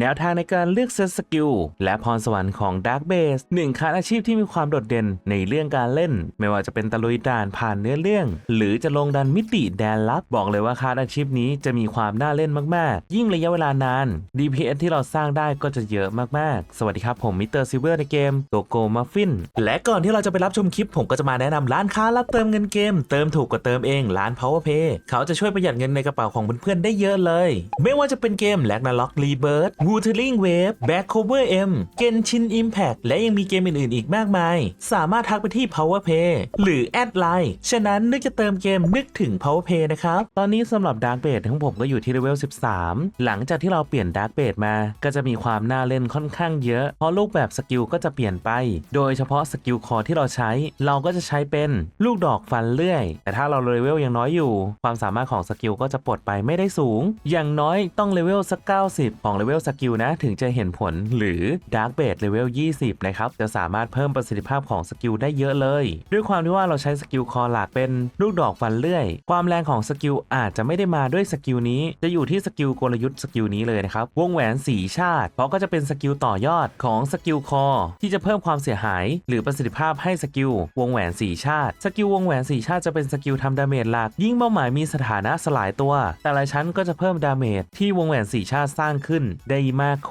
แนวทางในการเลือกเซตสกิลและพรสวรรค์ของ Dark Base หนึ่งคาสอาชีพที่มีความโดดเด่นในเรื่องการเล่น ไม่ว่าจะเป็นตะลุยด่านผ่านเนื้อเรื่อง หรือจะลงดันมิติแดนลับ บอกเลยว่าคาสอาชีพนี้จะมีความน่าเล่นมาก ๆ ยิ่งระยะเวลานาน DPS ที่เราสร้างได้ก็จะเยอะมาก ๆ สวัสดีครับผมมิสเตอร์ซิเวอร์ในเกมโกโกมัฟฟินและก่อนที่เราจะไปรับชมคลิป ผมก็จะมาแนะนำร้านค้ารับเติมเงินเกม เติมถูกกว่าเติมเองร้าน PowerPay เขาจะช่วยประหยัดเงินในกระเป๋าของเพื่อนๆได้เยอะเลย ไม่ว่าจะเป็นเกม l a g n a r o k Rebirth Wuthering Wave Back Cover M Genshin Impact และยังมีเกมอื่นๆอีกมากมาย สามารถทักไปที่ PowerPay หรือแอดไลน์ฉะนั้นนึกจะเติมเกมนึกถึง PowerPay นะครับ ตอนนี้สำหรับ Dark Base ของผมก็อยู่ที่เลเวล 13 หลังจากที่เราเปลี่ยน Dark Base มา ก็จะมีความน่าเล่นค่อนข้างเยอะ เพราะรูปแบบสกิลก็จะเปลี่ยนไป โดยเฉพาะสกิลคอที่เราใช้ เราก็จะใช้เป็นลูกดอกฟันเลื่อย แต่ถ้าเราเลเวลยังน้อยอยู่ ความสามารถของสกิลก็จะปลดไปไม่ได้สูง อย่างน้อยต้องเลเวลสัก 90 ของเลเวลสกิลนะถึงจะเห็นผลหรือ Dark Base เลเวล20 นะครับ จะสามารถเพิ่มประสิทธิภาพของสกิลได้เยอะเลย ด้วยความที่ว่าเราใช้สกิลคอหลักเป็นลูกดอกฟันเลื่อย ความแรงของสกิลอาจจะไม่ได้มาด้วยสกิลนี้ จะอยู่ที่สกิลกลยุทธ์สกิลนี้เลยนะครับ วงแหวนสีชาติเพราะก็จะเป็นสกิลต่อยอดของสกิลคอที่จะเพิ่มความเสียหาย หรือประสิทธิภาพให้สกิลวงแหวนสีชาติ สกิลวงแหวนสีชาติจะเป็นสกิลทำดาเมจหลัก ยิ่งเป้าหมายมีสถานะสลายตัว แต่ละชั้นก็จะเพิ่มดาเมจที่วงแหวนสีชาติสร้างขึ้นได้มากโข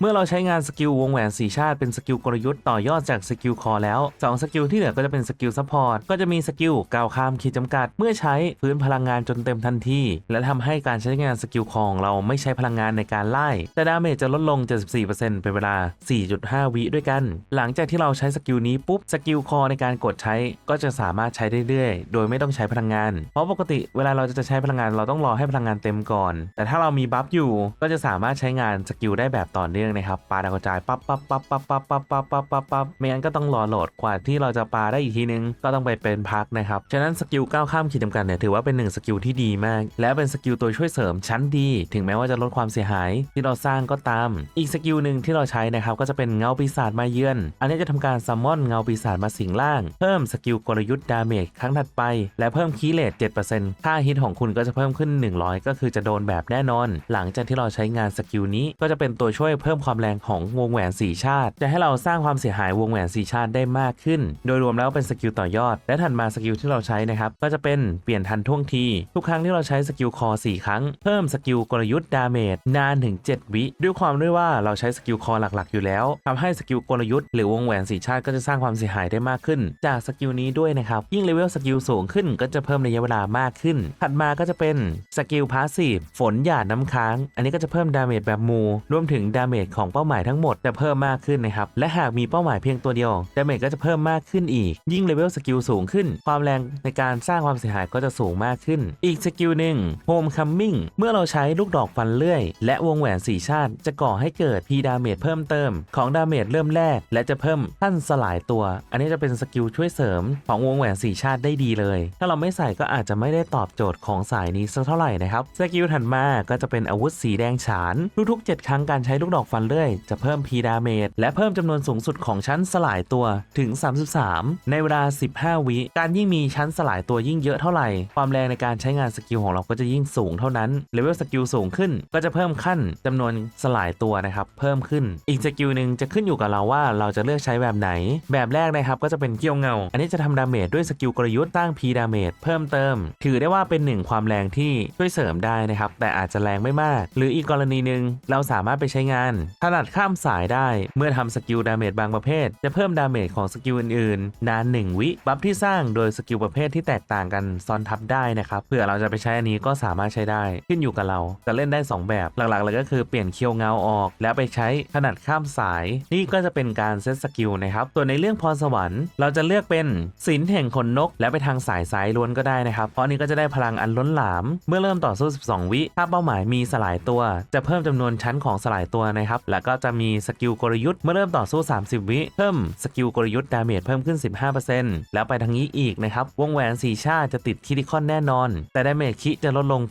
เมื่อเราใช้งานสกิลวงแหวนสีชาติเป็นสกิลกลยุทธ์ต่อยอดจากสกิลคอแล้วสองสกิลที่เหลือก็จะเป็นสกิลซัพพอร์ตก็จะมีสกิลก้าวข้ามขีดจำกัด เมื่อใช้พื้นพลังงานจนเต็มทันทีและทำให้การใช้งานสกิลคอของเราไม่ใช้พลังงานในการไล่ แต่ดาเมจจะลดลง 74%เป็นเวลา 4.5 วิด้วยกัน หลังจากที่เราใช้สกิลนี้ปุ๊บสกิลคอในการกดใช้ก็จะสามารถใช้ได้เรื่อยโดยไม่ต้องใช้พลังงาน เพราะปกติเวลาเราจะใช้พลังงานเราต้องรอให้พลังงานเต็มก่อน แต่ถ้าเรามีบัฟอยู่ก็จะสามารถใช้งานสกิลได้แบบต่อเนื่องนะครับปาดาวกระจายปั๊บปั๊บปั๊บปั๊บปั๊บปั๊บปั๊บปั๊บปั๊บปั๊บไม่งั้นก็ต้องรอโหลดกว่าที่เราจะปาได้อีกทีนึงก็ต้องไปเป็นพักนะครับฉะนั้นสกิลก้าวข้ามขีดจำกัดเนี่ยถือว่าเป็นหนึ่งสกิลที่ดีมาก และเป็นสกิลตัวช่วยเสริมชั้นดี ถึงแม้ว่าจะลดความเสียหายที่เราสร้างก็ตาม อีกสกิลหนึ่งที่เราใช้นะครับก็จะเป็นเงาปีศาจมาเยือน อันนี้จะทำการซัมมอนเงาปีศาจมาสิงล่าง เพิ่มสกิลกลยุทธ์ดาเมจครั้งถัดไป และเพิ่มคีเลต7%ค่าฮิตของคุณก็จะเพิ่มขึ้น 100 ก็คือจะโดนแบบแน่นอน หลังจากที่เราใช้งานสกิลนี้ก็จะเป็นตัวช่วยเพิ่มความแรงของวงแหวนสีชาติ จะให้เราสร้างความเสียหายวงแหวนสีชาติได้มากขึ้น โดยรวมแล้วเป็นสกิลต่อยอด และถัดมาสกิลที่เราใช้นะครับก็จะเป็นเปลี่ยนทันท่วงที ทุกครั้งที่เราใช้สกิลคอ4ครั้ง เพิ่มสกิลกลยุทธ์ดาเมจนานถึง 7 วิด้วยความด้วยว่าเราใช้สกิลคอหลักๆ อยู่แล้วทำให้สกิลกลยุทธ์หรือวงแหวนสีชาติก็จะสร้างความเสียหายได้มากขึ้น จากสกิลนี้ด้วยนะครับยิ่งเลเวลสกิลสูงขึ้นก็จะเพิ่มระยะเวลามากขึ้น ถัดมาก็จะเป็นสกิลพาสซีฟฝนหยาดน้ำค้าง อันนี้ก็จะเพิ่มดาเมจแบบมูรวมถึงดาเมจของเป้าหมายทั้งหมดจะเพิ่มมากขึ้นนะครับ และหากมีเป้าหมายเพียงตัวเดียวดาเมจก็จะเพิ่มมากขึ้นอีก ยิ่งเลเวลสกิลสูงขึ้น ความแรงในการสร้างความเสียหายก็จะสูงมากขึ้น อีกสกิลหนึ่งโฮมคัมมิ่งเมื่อเราใช้ลูกดอกฟันเลื่อย และวงแหวนสีชาติ จะก่อให้เกิดพีดาเมจเพิ่มเติม ของดาเมจเริ่มแรก และจะเพิ่มขั้นสลายตัว อันนี้จะเป็นสกิลช่วยเสริมของวงแหวนสีชาติได้ดีเลย ถ้าเราไม่ใส่ก็อาจจะไม่ได้ตอบโจทย์ของสายนี้สักเท่าไหร่นะครับสกิลถัดมาก็จะเป็นอาวุธสีแดงฉานทุกๆ7ครั้งการใช้ลูกดอกฟันเลื่อยจะเพิ่มพีดาเมจและเพิ่มจำนวนสูงสุดของชั้นสลายตัวถึง 33 ในเวลา 15 วิ การยิ่งมีชั้นสลายตัวยิ่งเยอะเท่าไหร่ ความแรงในการใช้งานสกิลของเราก็จะยิ่งสูงเท่านั้นเลเวลสกิลสูงขึ้น ก็จะเพิ่มขั้นจำนวนสลายตัวนะครับ เพิ่มขึ้น อีกสกิลหนึ่งจะขึ้นอยู่กับเราว่าเราจะเลือกใช้แบบไหน แบบแรกนะครับ ก็จะเป็นเกี่ยวเงา อันนี้จะทำดาเมจด้วยสกิลกลยุทธ์สร้งพีดาเมจเพิ่มเติม ถือได้ว่าเป็นหนึ่งความแรงที่ช่วยเสริมได้นะครับ แต่อาจจะแรงไม่มาก หรืออีกกรณีหนึ่งเราสามารถไปใช้งาน ถนัดข้ามสายได้ เมื่อทำสกิลดาเมจบางประเภท จะเพิ่มดาเมจของสกิลอื่นๆ นาน 1 วิบัฟที่สร้างโดยสกิลประเภทที่แตกต่างกันซ้อนทับได้นะครับเผื่อเราจะไปใช้อันนี้ก็สามารถใช้ได้ขึ้นอยู่กับเราจะเล่นได้ 2 แบบหลักๆเลยก็คือเปลี่ยนเคียวเงาออก แล้วไปใช้ถนัดข้ามสาย นี่ก็จะเป็นการเซตสกิลนะครับส่วนในเรื่องพรสวรรค์ เราจะเลือกเป็นศิลแห่งขนนก แล้วไปทางสายซ้ายล้วนก็ได้นะครับเพราะนี้ก็จะได้พลังอันล้นหลาม เมื่อเริ่มต่อสู้ 12 วิถ้าเป้าหมายมีสลายตัว จะเพิ่มจำนวนชั้นของสลายตัวนะครับ แล้วก็จะมีสกิลกลยุทธ์เมื่อเริ่มต่อสู้ 30 วิเพิ่มสกิลกลยุทธ์ดาเมจเพิ่มขึ้น 15%แล้วไปทางนี้อีกนะครับ วงแหวนสีชาติจะติดคิดิคอนแน่นอน แต่ดาเมจคิจะลดลง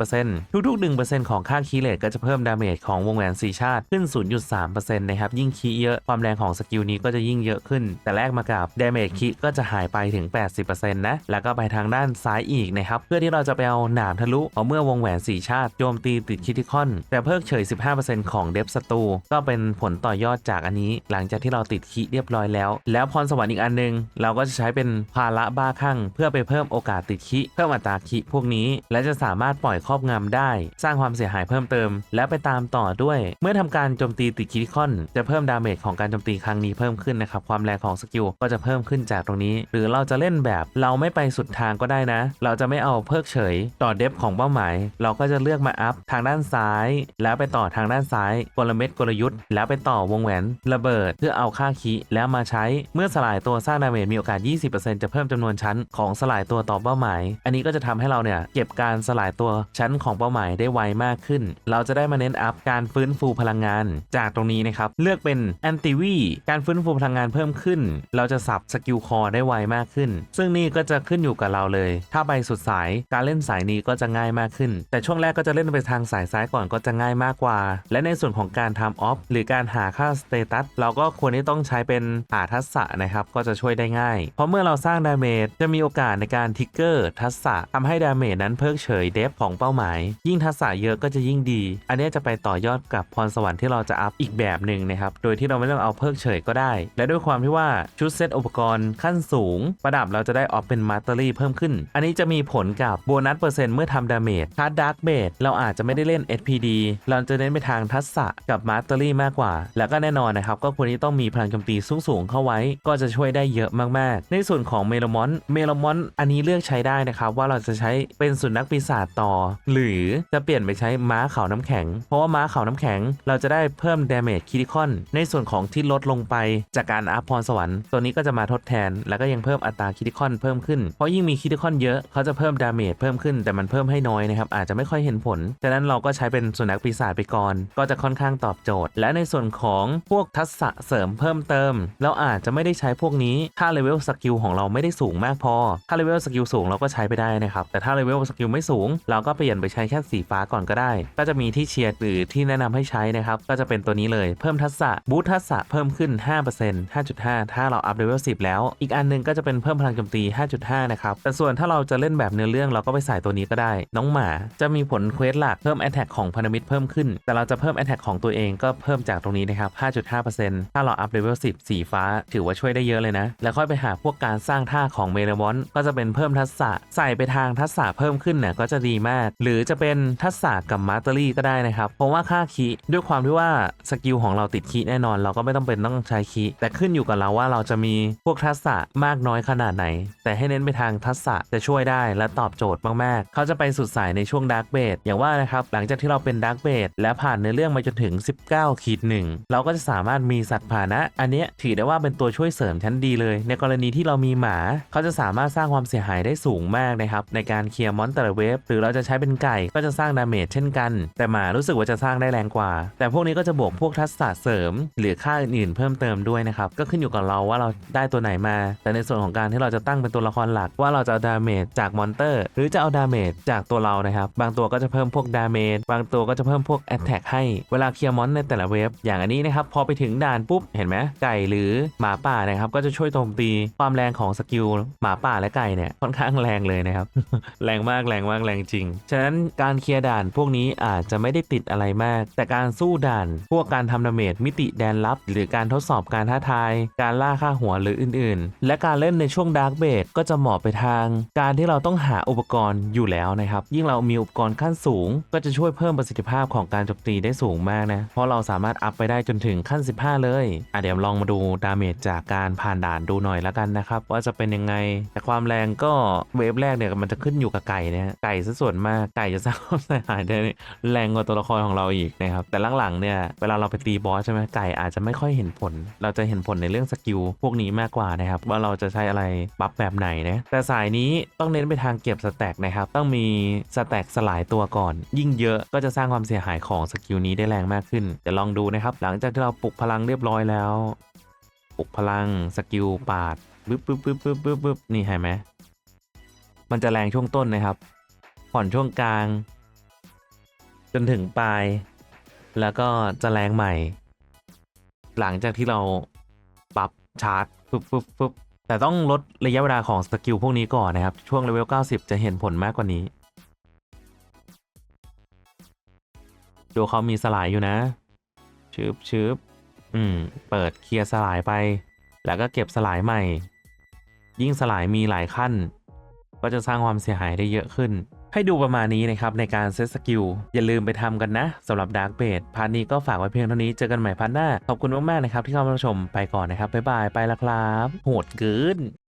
80%ทุกๆ 1%ของค่าคีเลตก็จะเพิ่มดาเมจของวงแหวนสีชาติขึ้น 0.3%นะครับ ยิ่งคีเยอะ ความแรงของสกิลนี้ก็จะยิ่งเยอะขึ้น แต่แลกมากับดาเมจคิก็จะหายไปถึง 80%นะ แล้วก็ไปทางด้านซ้ายอีกนะครับ เพื่อที่เราจะไปเอาหนามทะลุ เอาเมื่อวงแหวนสีชาติโจมตีติดคิดิคอน แต่เพิกเฉย 15 5%ของเดฟสตูก็เป็นผลต่อยอดจากอันนี้ หลังจากที่เราติดคีเรียบร้อยแล้ว แล้วพรสวรรค์อีกอันหนึง เราก็จะใช้เป็นภาระบ้าคลั่งเพื่อไปเพิ่มโอกาสติดคีเพิ่มอัตราคีพวกนี้ และจะสามารถปล่อยครอบงำได้ สร้างความเสียหายเพิ่มเติม และไปตามต่อด้วย เมื่อทำการโจมตีติดคิคอน จะเพิ่มดาเมจของการโจมตีครั้งนี้เพิ่มขึ้นนะครับความแรงของสกิลก็จะเพิ่มขึ้นจากตรงนี้ หรือเราจะเล่นแบบเราไม่ไปสุดทางก็ได้นะ เราจะไม่เอาเพิกเฉย ต่อเดฟของเป้าหมาย เราก็จะเลือกมาอัพทางด้านซ้าย แล้วไปต่อทางด้านซ้าย กลเม็ดกลยุทธ์ แล้วไปต่อวงแหวนระเบิด เพื่อเอาค่าคีแล้วมาใช้เมื่อสลายตัวสร้างดาเมจมีโอกาส 20%จะเพิ่มจำนวนชั้นของสลายตัวต่อเป้าหมาย อันนี้ก็จะทำให้เราเนี่ยเก็บการสลายตัวชั้นของเป้าหมายได้ไวมากขึ้น เราจะได้มาเน้นอัพการฟื้นฟูพลังงาน จากตรงนี้นะครับเลือกเป็นแอนติวีการฟื้นฟูพลังงานเพิ่มขึ้น เราจะสับสกิลคอได้ไวมากขึ้น ซึ่งนี่ก็จะขึ้นอยู่กับเราเลย ถ้าไปสุดสายการเล่นสายนี้ก็จะง่ายมากขึ้น แต่ช่วงแรกก็จะเล่นไปทางสายซ้ายก่อนก็จะง่ายมากกว่าและในส่วนของการทำออฟหรือการหาค่าสเตตัสเราก็ควรที่ต้องใช้เป็นหาทักษะนะครับ ก็จะช่วยได้ง่าย เพราะเมื่อเราสร้างดาเมจจะมีโอกาสในการทิกเกอร์ทักษะทำให้ดาเมจนั้นเพิกเฉยเดฟของเป้าหมาย ยิ่งทักษะเยอะก็จะยิ่งดี อันนี้จะไปต่อยอดกับพรสวรรค์ที่เราจะอัพอีกแบบหนึ่งนะครับ โดยที่เราไม่ต้องเอาเพิกเฉยก็ได้ และด้วยความที่ว่าชุดเซตอุปกรณ์ขั้นสูง ประดับเราจะได้ออฟเป็นมาสเตอรี่เพิ่มขึ้น อันนี้จะมีผลกับโบนัสเปอร์เซ็นต์เมื่อทำดาเมจถ้าดาร์กเบดเราอาจจะไม่ได้เล่น SPD เราจะเน้นไปทางทักษะกับมาสเตอรี่มากกว่า แล้วก็แน่นอนนะครับ ก็ควรที่ต้องมีพลังโจมตีสูงๆเข้าไว้ ก็จะช่วยได้เยอะมากๆ ในส่วนของเมลมอนเมลมอนอันนี้เลือกใช้ได้นะครับ ว่าเราจะใช้เป็นสุนัขปีศาจต่อ หรือจะเปลี่ยนไปใช้ม้าเขาน้ำแข็ง เพราะว่าม้าเขาน้ำแข็ง เราจะได้เพิ่มดาเมจคิริคอนในส่วนของที่ลดลงไปจากการอัพพรสวรรค์ตัวนี้ก็จะมาทดแทน แล้วก็ยังเพิ่มอัตราคิริคอนเพิ่มขึ้นเพราะยิ่งมีคิริคอนเยอะเขาจะเพิ่มดาเมจเพิ่มขึ้นแต่มันเพิ่มให้น้อยนะครับอาจจะไม่ค่อยเห็นผลฉะนั้นเราก็ใช้เป็นสุนัขปีศาจไปก่อนก็จะค่อนข้างตอบโจทย์ และในส่วนของพวกทักษะเสริมเพิ่มเติม เราอาจจะไม่ได้ใช้พวกนี้ ถ้าเลเวลสกิลของเราไม่ได้สูงมากพอ ถ้าเลเวลสกิลสูงเราก็ใช้ไปได้นะครับ แต่ถ้าเลเวลสกิลไม่สูง เราก็เปลี่ยนไปใช้แค่สีฟ้าก่อนก็ได้ ก็จะมีที่เชียร์หรือที่แนะนำให้ใช้นะครับ ก็จะเป็นตัวนี้เลย เพิ่มทักษะบูททักษะเพิ่มขึ้น 5% 5.5 ถ้าเราอัพเลเวล10 แล้ว อีกอันหนึงก็จะเป็นเพิ่มพลังโจมตี 5.5 นะครับ แต่ส่วนถ้าเราจะเล่นแบบเนื้อเรื่องเราก็ไปใส่ตัวนี้ก็ได้ น้องหมาจะมีผลเควสหลักเพิ่ม Attack ของพันธมิตรเพิ่มขึ้น แต่เราจะเพิ่ม Attack ของตัวเองก็เพิ่มจากตรงนี้นะครับ 5.5%ถ้าเราอัพเลเวล 10 สีฟ้า ถือว่าช่วยได้เยอะเลยนะ แล้วค่อยไปหาพวกการสร้างท่าของเมเลมอนก็จะเป็นเพิ่มทักษะ ใส่ไปทางทักษะเพิ่มขึ้นเนี่ยก็จะดีมาก หรือจะเป็นทักษะกับมาสเตอรี่ก็ได้นะครับ เพราะว่าค่าคีด้วยความที่ว่าสกิลของเราติดคีแน่นอน เราก็ไม่ต้องเป็นต้องใช้คีแต่ขึ้นอยู่กับเราว่าเราจะมีพวกทักษะมากน้อยขนาดไหน แต่ให้เน้นไปทางทักษะจะช่วยได้และตอบโจทย์มากๆ เขาจะไปสุดสายในช่วงดาร์กเบดอย่างว่านะครับหลังจากที่เราเป็นดาร์กเบดและผ่านในอเรื่องมาจนถึง 19ขีดหนึ่งเราก็จะสามารถมีสัตว์ผ่านะ อันเนี้ยถือได้ว่าเป็นตัวช่วยเสริมชั้นดีเลย ในกรณีที่เรามีหมา เขาจะสามารถสร้างความเสียหายได้สูงมากนะครับในการเคลียร์มอนแต่ละเวฟหรือเราจะใช้เป็นไก่ก็จะสร้างดาเมจเช่นกัน แต่หมารู้สึกว่าจะสร้างได้แรงกว่า แต่พวกนี้ก็จะบวกพวกทักษะเสริม หรือค่าอื่นๆเพิ่มเติมด้วยนะครับก็ขึ้นอยู่กับเราว่าเราได้ตัวไหนมา แต่ในส่วนของการที่เราจะตั้งเป็นตัวละครหลักว่าเราจะเอาดาเมจจากมอนเตอร์ หรือจะเอาดาเมจจากตัวเรานะครับบางตัวก็จะเพิ่มพวกดาเมจบางตัวก็จะเพิ่มพวกแอตแทกให้เวลาเคลียร์มอนในแต่ละเวฟอย่างอันนี้นะครับพอไปถึงด่านปุ๊บเห็นไหมไก่หรือหมาป่านะครับก็จะช่วยโจมตีความแรงของสกิลหมาป่าและไก่เนี่ยค่อนข้างแรงเลยนะครับ แรงมากแรงมากแรงจริง ฉะนั้นการเคลียร์ด่านพวกนี้อาจจะไม่ได้ติดอะไรมาก แต่การสู้ด่าน พวกการทำดาเมจมิติแดนลับ หรือการทดสอบการท้าทาย การล่าค่าหัวหรืออื่นๆ และการเล่นในช่วงดาร์กเบดก็จะเหมาะไปทาง การที่เราต้องหาอุปกรณ์อยู่แล้วนะครับ ยิ่งเรามีอุปกรณ์ขั้นสูง ก็จะช่วยเพิ่มประสิทธิภาพของการโจมตีได้สูงมากนะ เพราะเราสามารถอัพไปได้จนถึงขั้น 15 เลยอะเดี๋ยวลองมาดูดาเมจจากการผ่านด่านดูหน่อยแล้วกันนะครับ ว่าจะเป็นยังไง แต่ความแรงก็เวฟแรกเนี่ยมันจะขึ้นอยู่กับไก่นะฮะไก่ซะส่วนมากไก่จะสร้างความเสียหายได้แรงกว่าตัวละครของเราอีกนะครับแต่หลังๆเนี่ยเวลาเราไปตีบอสใช่ไหมไก่อาจจะไม่ค่อยเห็นผล เราจะเห็นผลในเรื่องสกิลพวกนี้มากกว่านะครับว่าเราจะใช้อะไรบัฟแบบไหนนะแต่สายนี้ต้องเน้นไปทางเก็บสแต็กนะครับต้องมีสแต็กสลายตัวก่อน ยิ่งเยอะก็จะสร้างความเสียหายของสกิลนี้ได้แรงมากขึ้นเดี๋ยวลองดูนะครับ หลังจากที่เราปลุกพลังเรียบร้อยแล้ว ปลุกพลังสกิลปาดปึ๊บปึ๊บปึ๊บปึ๊บปึ๊บปึ๊บนี่เห็นไหมมันจะแรงช่วงต้นนะครับ ผ่อนช่วงกลาง จนถึงปลาย แล้วก็จะแรงใหม่ หลังจากที่เราปรับชาร์จปึ๊บปึ๊บปึ๊บแต่ต้องลดระยะเวลาของสกิลพวกนี้ก่อนนะครับ ช่วงเลเวล 90 จะเห็นผลมากกว่านี้ ดูเขามีสลายอยู่นะชึบชึบอืม เปิดเคลียร์สลายไป แล้วก็เก็บสลายใหม่ ยิ่งสลายมีหลายขั้น ก็จะสร้างความเสียหายได้เยอะขึ้น ให้ดูประมาณนี้นะครับในการเซตสกิล อย่าลืมไปทำกันนะสำหรับ Dark b a s พาร์ทนี้ก็ฝากไว้เพียงเท่านี้ เจอกันใหม่พาร์ทหน้า ขอบคุณมาก ๆ นะครับที่เข้ามาชมไปก่อนนะครับ บ๊ายบาย ไปละครับ โหดเกิน